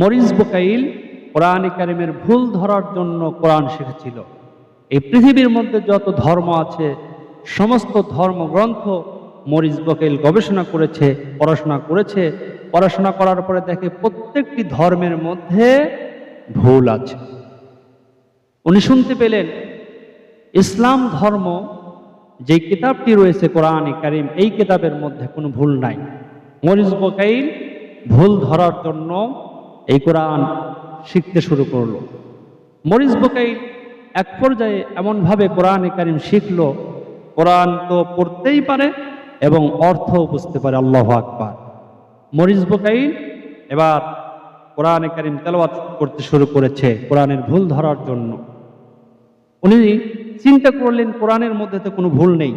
Morris Bucaille কোরআন কারিমের ভুল ধরার জন্য কোরআন শিখেছিল। এই পৃথিবীর মধ্যে যত ধর্ম আছে, সমস্ত ধর্মগ্রন্থ মরিস বকাইল গবেষণা করেছে, পড়াশোনা করেছে। পড়াশোনা করার পরে দেখে প্রত্যেকটি ধর্মের মধ্যে ভুল আছে। উনি শুনতে পেলেন, ইসলাম ধর্ম যে কিতাবটি রয়েছে কোরআন কারিম, এই কিতাবের মধ্যে কোনো ভুল নাই। মরিস বকাইল ভুল ধরার জন্য এই কোরআন শিখতে শুরু করল। মরিস বকাইল এক পর্যায়ে এমনভাবে কোরআন কারিম শিখল, কোরআন তো পড়তেই পারে এবং অর্থও বুঝতে পারে, আল্লাহ আকবার। মরিস বকাইল এবার কোরআন কারিম তেলাওয়াত করতে শুরু করেছে কোরআনের ভুল ধরার জন্য। উনি চিন্তা করলেন, কোরআনের মধ্যে তো কোনো ভুল নেই,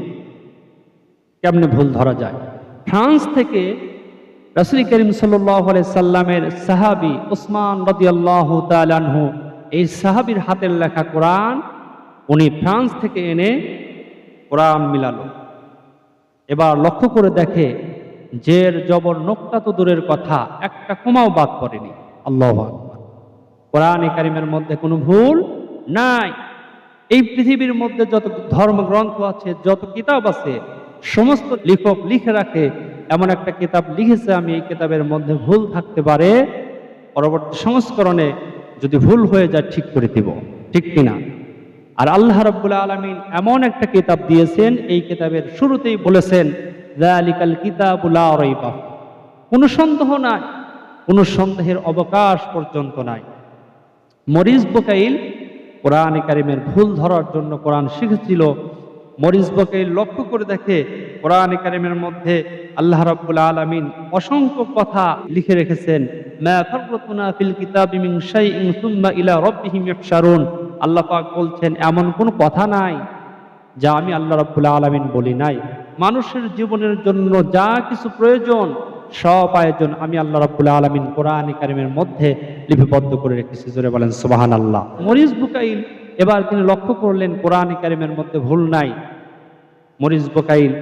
কেমনে ভুল ধরা যায়? ফ্রান্স থেকে রাসুল করিম সাল্লাহ সাল্লামের সাহাবি উসমান রদি আল্লাহ তালানহু এই সাহাবির হাতের লেখা কোরআন উনি ফ্রান্স থেকে এনে কোরআন মিলালো। এবার লক্ষ্য করে দেখে জের, জবর নোকটা তো দূরের কথা, একটা কমাও বাদ করেনি আল্লাহ কোরআন কারিমের মধ্যে কোনো ভুল নাই। এই পৃথিবীর মধ্যে যত ধর্মগ্রন্থ আছে, যত কিতাব আছে, সমস্ত লেখক লিখে রাখে এমন একটা কিতাব লিখেছে আমি, এই কিতাবের মধ্যে ভুল থাকতে পারে, পরবর্তী সংস্করণে যদি ভুল হয়ে যায় ঠিক করে দিব, ঠিক কিনা আর আল্লাহ রাব্বুল আলামিন এমন একটা কিতাব দিয়েছেন, এই কিতাবের শুরুতেই বলেছেন, যালিকাল কিতাবুল লা রাইবা ফিহ। কোনো সন্দেহ নাই, কোনো সন্দেহের অবকাশ পর্যন্ত নাই মরিস বকাইল কোরআন কারিমের ভুল ধরার জন্য কোরআন শিখেছিল, মরিস বকাইল লক্ষ্য করে দেখে কোরআন কারিমের মধ্যে আল্লাহ রাব্বুল আলামিন অসংখ্য কথা লিখে রেখেছেন ফিল সুম্মা ইলা রাব্বিহিম ইহশারুন আল্লাহ পাক বলছেন, এমন কোনো কথা নাই যা আমি আল্লাহ রাব্বুল আলামিন বলি নাই। মানুষের জীবনের জন্য যা কিছু প্রয়োজন, সব আয়োজন আমি আল্লাহ রাব্বুল আলামিন কোরআন কারিমের মধ্যে লিপিবদ্ধ করে রেখেছি। জোরে বলেন সুবাহান আল্লাহ মরিস বুকাইল, এবার তিনি লক্ষ্য করলেন কোরআন কারিমের মধ্যে ভুল নাই। মরিস বকাইল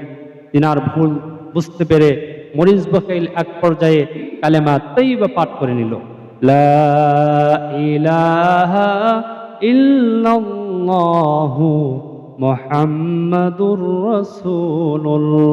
তিনার ভুল বুঝতে পেরে মরিজ বকাইল এক পর্যায়ে কালেমা তৈবা পাঠ করে নিল। মোহাম্মদুর রসুল্লাহ